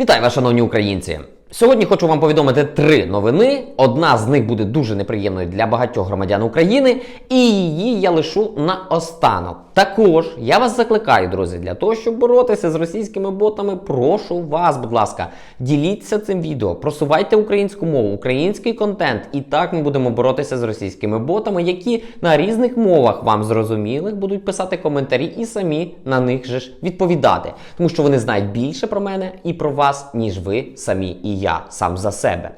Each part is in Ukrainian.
Вітаю вас, шановні українці! Сьогодні хочу вам повідомити три новини. Одна з них буде дуже неприємною для багатьох громадян України, і її я лишу на останок. Також я вас закликаю, друзі, для того, щоб боротися з російськими ботами, прошу вас, будь ласка, діліться цим відео, просувайте українську мову, український контент. І так ми будемо боротися з російськими ботами, які на різних мовах вам зрозумілих будуть писати коментарі і самі на них же ж відповідати, тому що вони знають більше про мене і про вас, ніж ви самі і я сам за себе.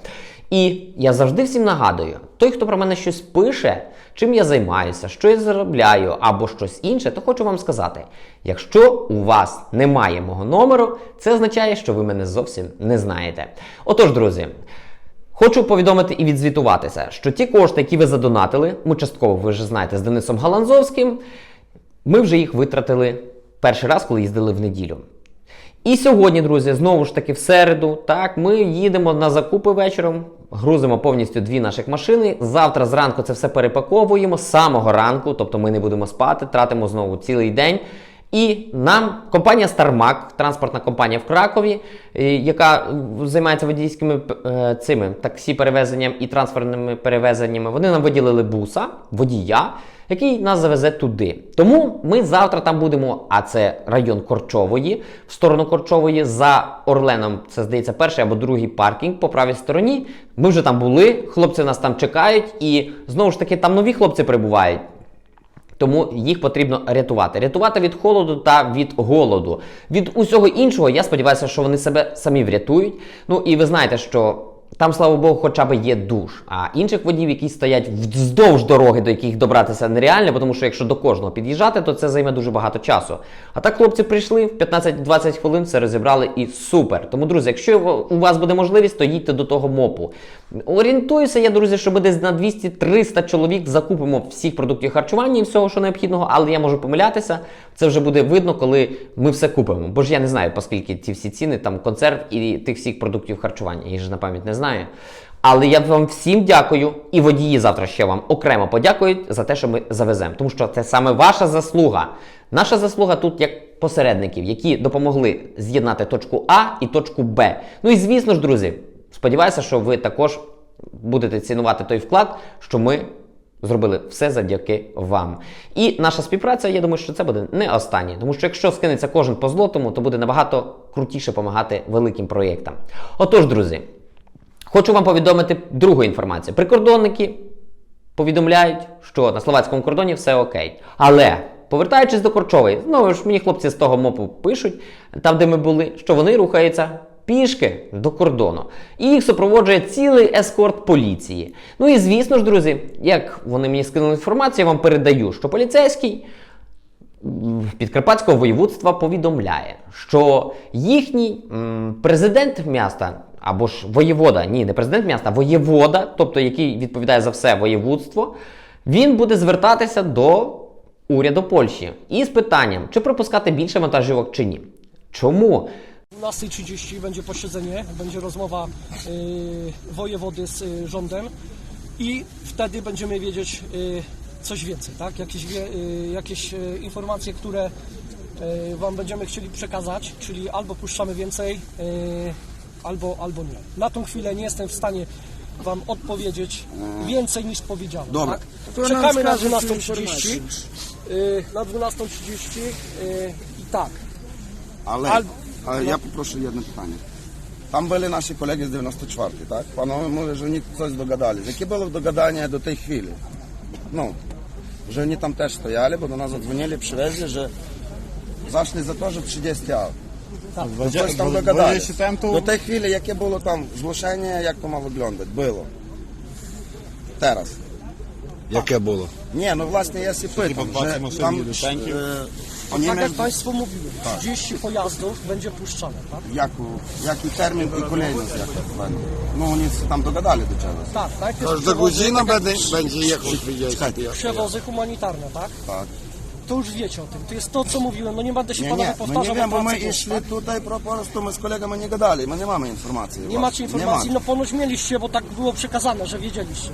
І я завжди всім нагадую: той, хто про мене щось пише, чим я займаюся, що я заробляю або щось інше, то хочу вам сказати: якщо у вас немає мого номеру, це означає, що ви мене зовсім не знаєте. Отож, друзі. Хочу повідомити і відзвітуватися, що ті кошти, які ви задонатили, ми частково ви вже знаєте з Денисом Галанзовським, ми вже їх витратили перший раз, коли їздили в неділю. І сьогодні, друзі, знову ж таки в середу, так, ми їдемо на закупи вечором, грузимо повністю дві наших машини. Завтра зранку це все перепаковуємо з самого ранку, тобто ми не будемо спати, тратимо знову цілий день. І нам компанія StarMac, транспортна компанія в Кракові, е, яка е, займається водійськими е, цими таксі перевезенням і транспортними перевезеннями, вони нам виділили буса, водія, який нас завезе туди. Тому ми завтра там будемо, а це район Корчової, в сторону Корчової, за Орленом, це здається, перший або другий паркінг по правій стороні. Ми вже там були, хлопці нас там чекають, і знову ж таки там нові хлопці прибувають. Тому їх потрібно рятувати. Рятувати від холоду та від голоду. Від усього іншого, я сподіваюся, що вони себе самі врятують. Ну і ви знаєте, що там, слава Богу, хоча б є душ. А інших водів, які стоять вздовж дороги, до яких добратися нереально, тому що якщо до кожного під'їжджати, то це займе дуже багато часу. А так хлопці прийшли в 15-20 хвилин, все розібрали і супер. Тому, друзі, якщо у вас буде можливість, то їдьте до того мопу. Орієнтуюся, я, друзі, що ми десь на 200-300 чоловік закупимо всіх продуктів харчування і всього, що необхідного, але я можу помилятися. Це вже буде видно, коли ми все купимо. Бо ж я не знаю, оскільки ці всі ціни, там консерв і тих всіх продуктів харчування. Я ж на пам'ять не знаю. Але я вам всім дякую, і водії завтра ще вам окремо подякують за те, що ми завеземо. Тому що це саме ваша заслуга. Наша заслуга тут як посередників, які допомогли з'єднати точку А і точку Б. Ну і звісно ж, друзі, сподіваюся, що ви також будете цінувати той вклад, що ми зробили все завдяки вам. І наша співпраця, я думаю, що це буде не останнє. Тому що якщо скинеться кожен по злотому, то буде набагато крутіше допомагати великим проєктам. Отож, друзі. Хочу вам повідомити другу інформацію. Прикордонники повідомляють, що на словацькому кордоні все окей. Але повертаючись до Корчової, знову ж мені хлопці з того мопу пишуть, там де ми були, що вони рухаються. Пішки до кордону. І їх супроводжує цілий ескорт поліції. Ну і звісно ж, друзі, як вони мені скинули інформацію, я вам передаю, що поліцейський Підкарпатського воєводства повідомляє, що їхній президент міста або ж воєвода, ні, не президент міста, а воєвода, тобто який відповідає за все воєводство, він буде звертатися до уряду Польщі із питанням, чи пропускати більше вантажівок чи ні. Чому? 12.30 będzie posiedzenie, będzie rozmowa y, wojewody z y, rządem i wtedy będziemy wiedzieć y, coś więcej, tak? Jakieś, wie, y, jakieś y, informacje, które y, Wam będziemy chcieli przekazać, czyli albo puszczamy więcej, y, albo, albo nie. Na tą chwilę nie jestem w stanie Wam odpowiedzieć więcej niż powiedziałem. Dobra. Tak? To nam Czekamy na skaże 12.30. y, Na 12.30 y, i tak. Але, Аль- але я попрошу одне питання. Там були наші колеги з 94 так? Панове, може, що вони щось догадались. Яке було догадання до тієї хвилі? Ну, вже вони там теж стояли, бо до нас задзвонили, привезли, що зайшли за те, щоб 30 ав. Так. Щось там догадались. До тієї хвилі, яке було там зглушення, як то мало виглядати? Було. Teraz. Jakie było? Ні, ну власне я сі питав. dwa że maszyny Там do tanków? е, Tak jak між- Państwu mówiłem, 30 pojazdów będzie puszczane, tak? яку, який термін і kolejność, як це буде. Ну, вони там догадали до чогось. Tak, najpierw Każda przewozy, godzina będzie, będzie jechał Czekajcie. przewozy humanitarne, tak? Так. To już wiecie o tym. To jest to, co mówiłem. No nie będę się Ні, panowie ні, ми не powtarzał. wiem, бо ми pracy, йшли tak? tutaj про просто ми з колегами не гадали, ми не маємо інформації. Nie macie informacji, no ponoć mieliście, bo tak było przekazane, że wiedzieliście.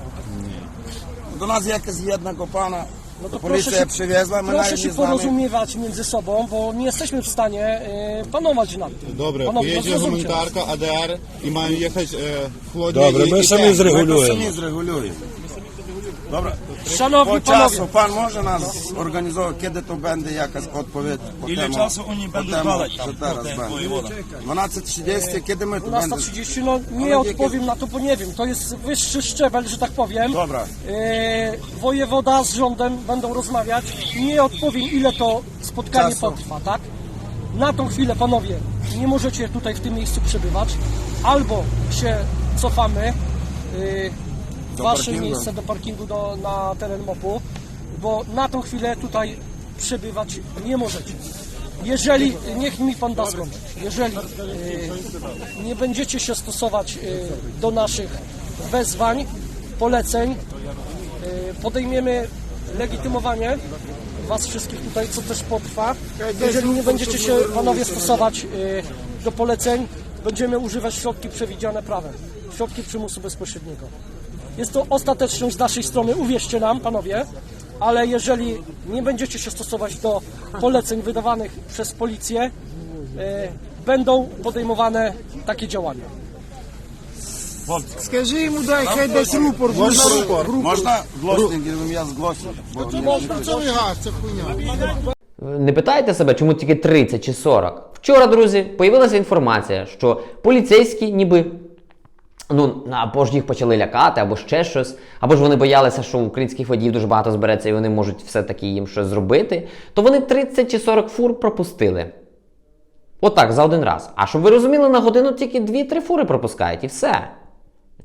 До нас якось єдного пана No to Policja proszę się, przywiezła, my proszę nawet się nie znamy. porozumiewać między sobą, bo nie jesteśmy w stanie e, panować nad tym. Добре, Panowie, no поїде zrozumcie nas. гуманітарка, АДР і маємо їхати е, в холодний Добре, і- ми і самі темп. My to зрегулюємо. самі зрегулюємо. Добре. Szanowni По panowie, часу пан може нас організовувати, коли то буде якась відповідь по Ile тему, czasu oni по będą тему, badać що tam зараз potem буде. wojewoda? 12.30, kiedy my tu będziemy? 12.30, no nie Ale jakie- odpowiem na to, bo nie wiem. To jest wyższy szczebel, że tak powiem. Dobra. E, wojewoda z rządem będą rozmawiać. Nie odpowiem, ile to spotkanie Czasu. potrwa, tak? Na tą chwilę, panowie, nie możecie tutaj w tym miejscu przebywać. Albo się cofamy e, w Do wasze parkingu. miejsce do parkingu do, na teren MOP-u, bo na tą chwilę tutaj przebywać nie możecie. Jeżeli, niech mi pan da zgodę, jeżeli e, nie będziecie się stosować e, do naszych wezwań, poleceń, e, podejmiemy legitymowanie was wszystkich tutaj, co też potrwa. Jeżeli nie będziecie się panowie stosować do poleceń, będziemy używać środki przewidziane prawem, środki przymusu bezpośredniego. Jest to ostateczność z naszej strony, uwierzcie nam, panowie, ale jeżeli nie będziecie się stosować do poleceń wydawanych przez policję, e, będą podejmowane takie działania. Скажи йому, дай, хай дасть рупор. Можна гласник, я згласив. бо не- Це газ, це хуйня. Не питайте себе, чому тільки 30 чи 40. Вчора, друзі, появилася інформація, що поліцейські ніби. Ну, або ж їх почали лякати, або ще щось, або ж вони боялися, що українських водіїв дуже багато збереться і вони можуть все-таки їм щось зробити, то вони 30 чи 40 фур пропустили. Отак, за один раз. А щоб ви розуміли, на годину тільки 2-3 фури пропускають і все.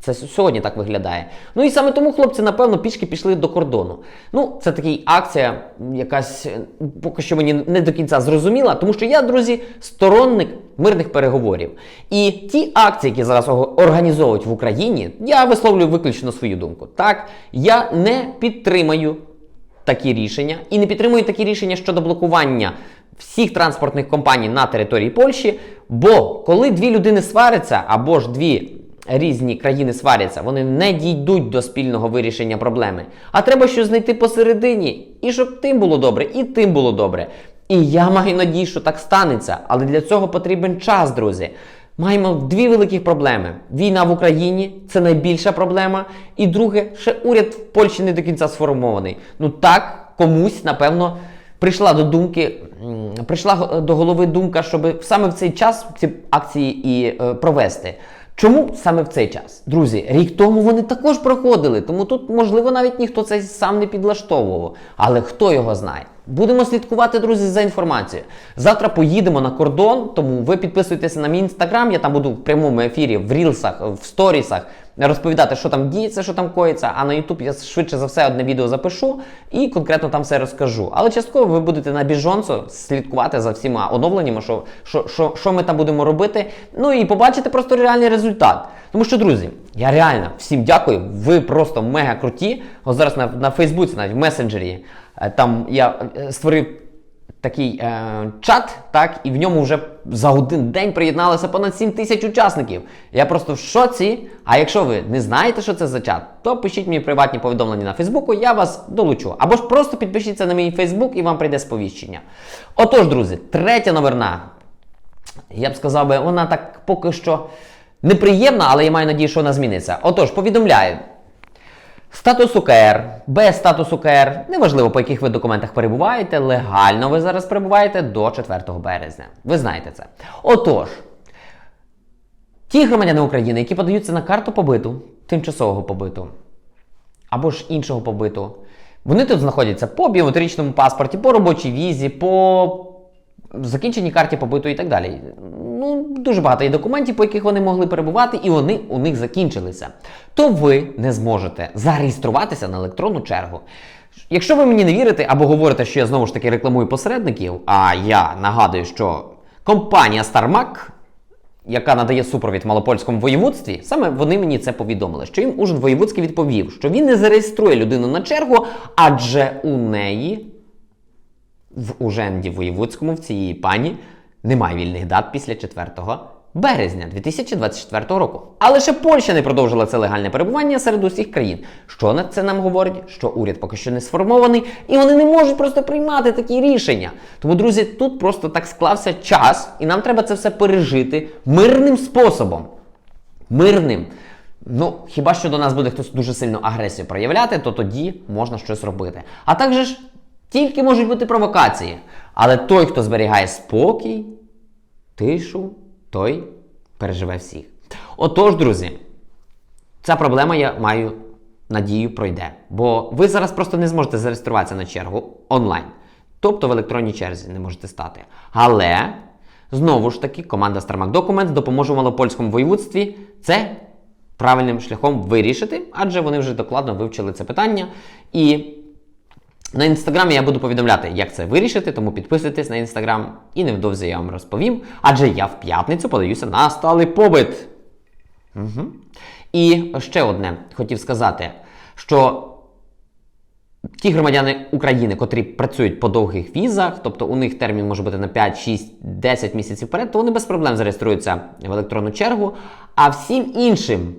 Це сьогодні так виглядає. Ну і саме тому хлопці, напевно, пішки пішли до кордону. Ну, це така акція, якась е, поки що мені не до кінця зрозуміла, тому що я, друзі, сторонник мирних переговорів. І ті акції, які зараз організовують в Україні, я висловлюю виключно свою думку. Так, я не підтримаю такі рішення і не підтримую такі рішення щодо блокування всіх транспортних компаній на території Польщі. Бо коли дві людини сваряться або ж дві різні країни сваряться, вони не дійдуть до спільного вирішення проблеми. А треба щось знайти посередині, і щоб тим було добре, і тим було добре. І я маю надію, що так станеться, але для цього потрібен час, друзі. Маємо дві великих проблеми: війна в Україні це найбільша проблема. І друге, ще уряд в Польщі не до кінця сформований. Ну так, комусь, напевно, прийшла до думки, прийшла до голови думка, щоб саме в цей час ці акції і е, провести. Чому саме в цей час? Друзі, рік тому вони також проходили, тому тут, можливо, навіть ніхто це сам не підлаштовував. Але хто його знає? Будемо слідкувати, друзі, за інформацією. Завтра поїдемо на кордон, тому ви підписуйтеся на мій інстаграм. Я там буду в прямому ефірі, в рілсах, в сторісах розповідати, що там діється, що там коїться. А на Ютуб я швидше за все одне відео запишу і конкретно там все розкажу. Але частково ви будете на біжонцо слідкувати за всіма оновленнями, що, що, що, що ми там будемо робити. Ну і побачите просто реальний результат. Тому що, друзі, я реально всім дякую. Ви просто мега круті. Ось зараз на, на Фейсбуці, навіть в месенджері, там я е, створив такий е, чат, так, і в ньому вже за один день приєдналося понад 7 тисяч учасників. Я просто в шоці. А якщо ви не знаєте, що це за чат, то пишіть мені приватні повідомлення на Фейсбуку, я вас долучу. Або ж просто підпишіться на мій Фейсбук і вам прийде сповіщення. Отож, друзі, третя новина. Я б сказав би, вона так поки що неприємна, але я маю надію, що вона зміниться. Отож, повідомляю. Статус УКР, без статусу УКР, неважливо по яких ви документах перебуваєте, легально ви зараз перебуваєте до 4 березня. Ви знаєте це. Отож, ті громадяни України, які подаються на карту побиту, тимчасового побиту, або ж іншого побиту, вони тут знаходяться по біометричному паспорті, по робочій візі, по закінченій карті побиту і так далі. Ну, дуже багато є документів, по яких вони могли перебувати, і вони у них закінчилися. То ви не зможете зареєструватися на електронну чергу. Якщо ви мені не вірите або говорите, що я знову ж таки рекламую посередників, а я нагадую, що компанія StarMac яка надає супровід Малопольському воєводстві, саме вони мені це повідомили, що їм Ужин Воєвудський відповів, що він не зареєструє людину на чергу, адже у неї в Уженді Воєвудському, в цієї пані, немає вільних дат після 4 березня 2024 року. А лише Польща не продовжила це легальне перебування серед усіх країн. Що на це нам говорить? Що уряд поки що не сформований, і вони не можуть просто приймати такі рішення. Тому, друзі, тут просто так склався час, і нам треба це все пережити мирним способом. Мирним. Ну, хіба що до нас буде хтось дуже сильно агресію проявляти, то тоді можна щось робити. А також тільки можуть бути провокації. Але той, хто зберігає спокій, тишу, той переживе всіх. Отож, друзі, ця проблема, я маю надію, пройде. Бо ви зараз просто не зможете зареєструватися на чергу онлайн. Тобто в електронній черзі не можете стати. Але знову ж таки команда Starmac Documents допоможе малопольському воєводстві це правильним шляхом вирішити, адже вони вже докладно вивчили це питання. І на інстаграмі я буду повідомляти, як це вирішити, тому підписуйтесь на інстаграм і невдовзі я вам розповім. Адже я в п'ятницю подаюся на сталий побит. Угу. І ще одне хотів сказати, що ті громадяни України, котрі працюють по довгих візах, тобто у них термін може бути на 5, 6, 10 місяців вперед, то вони без проблем зареєструються в електронну чергу. А всім іншим,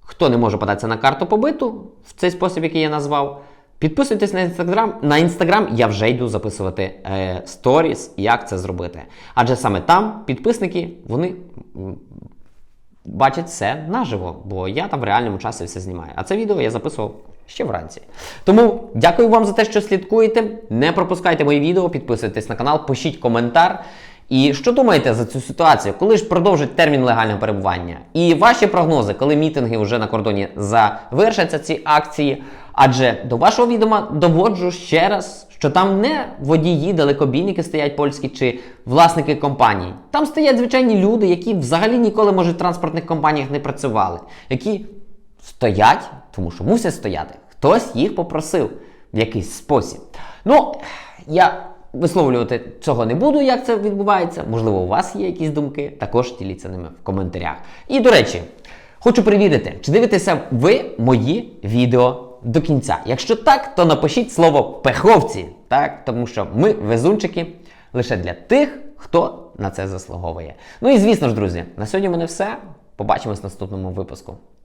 хто не може податися на карту побиту в цей спосіб, який я назвав, підписуйтесь на інстаграм. На інстаграм я вже йду записувати е, сторіс, як це зробити. Адже саме там підписники вони бачать все наживо, бо я там в реальному часі все знімаю. А це відео я записував ще вранці. Тому дякую вам за те, що слідкуєте. Не пропускайте мої відео, підписуйтесь на канал, пишіть коментар. І що думаєте за цю ситуацію? Коли ж продовжить термін легального перебування? І ваші прогнози, коли мітинги вже на кордоні завершаться ці акції? Адже до вашого відома доводжу ще раз, що там не водії, далекобійники стоять польські чи власники компаній. Там стоять звичайні люди, які взагалі ніколи, може, в транспортних компаніях не працювали, які стоять, тому що мусять стояти. Хтось їх попросив в якийсь спосіб. Ну, я висловлювати цього не буду, як це відбувається. Можливо, у вас є якісь думки, також діліться ними в коментарях. І до речі, хочу перевірити, чи дивитеся ви мої відео до кінця. Якщо так, то напишіть слово пеховці, так? тому що ми везунчики лише для тих, хто на це заслуговує. Ну і звісно ж, друзі, на сьогодні в мене все. Побачимось в наступному випуску.